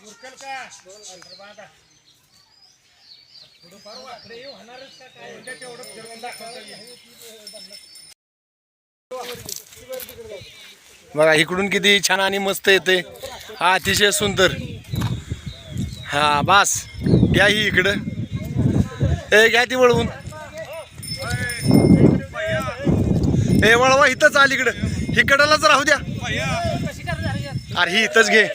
उरकल का तर बांधा थोडंफार वाकडे येऊ होणारच का काय म्हणजे तेवढं फिरवून दाखवता बघा इकडून किती छान आणि मस्त येते. हा अतिशय सुंदर. हा बास. घ्या ही इकडं. ए घ्या ती वळवून. ए वळवा इथंच आली इकडं. इकडलाच राहू द्या. अरे ही इथंच घे.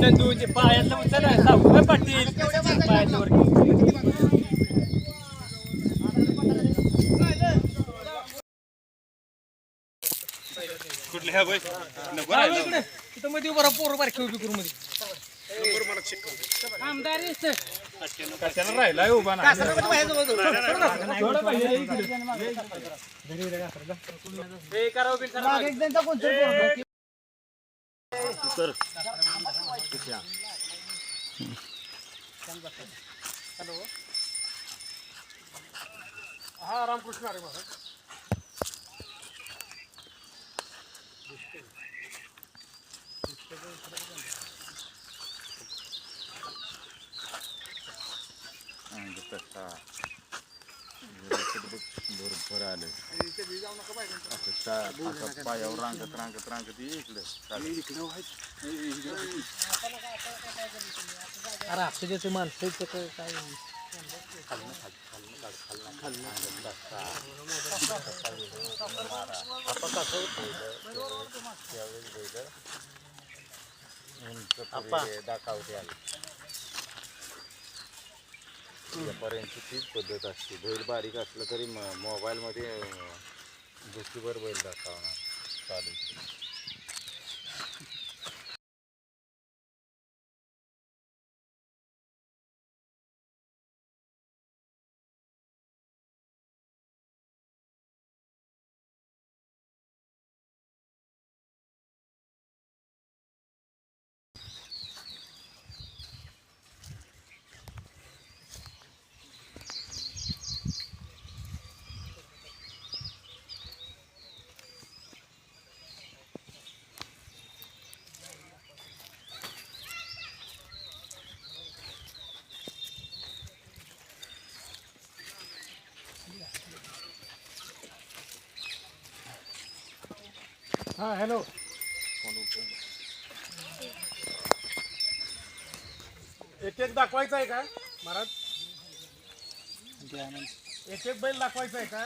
नंदूचे पायातलं उचल पाटील. वर कुठल्या ह्या बाई नको हा, इकडे. इथं मध्ये उभा राहा, पोरं बारकी उभी करू मध्ये. आमदार. कशाला राहिलाय उभा? ना. हा रामकृष्ण अरे महाराज बरोबर आलं असं चा- असं पायावर रांगत रांगत रांगत ये इकडं अरे आपल्या जे माणसं आहेत, ते काय- काय दाखवते आलं त्यापर्यंत तीच पद्धत असते. बैल बारीक असलं तरी मोबाईलमध्ये दुसरीभर बैल दाखवणार. चालू हा हॅलो एक एक दाखवायचं आहे का महाराज? एक एक बैल दाखवायचा आहे का?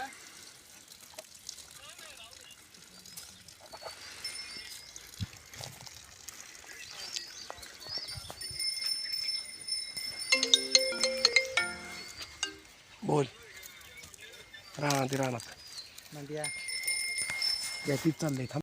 बोल. राणा ते राणा मंडिया. या तीच चाललंय थांब.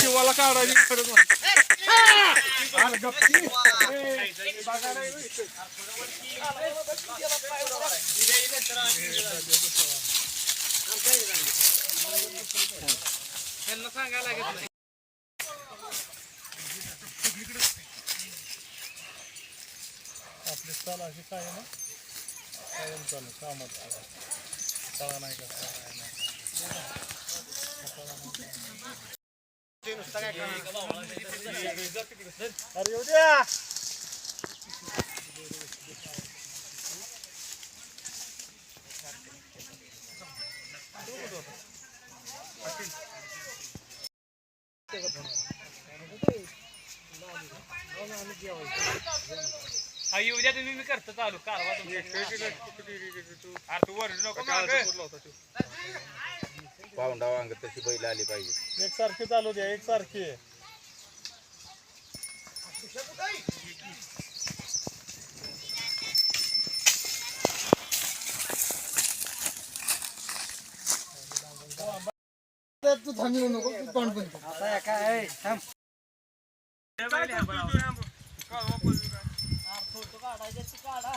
शिवाला काढायची त्यांना सांगायला लागत नाही आपली चाल अशी काय ना कायम चालू कामात कळा नाही का नाही अरे उद्या आई उद्या तुम्ही मी करतो चालू कारवा तुमच्या अरे तू वर नको तू. पाऊंडा वांग तशी बैल आली पाहिजे एकसारखी चालू द्या एकसारखी तू थांबू नको तू तोंड बंद कर. काढायचं काढा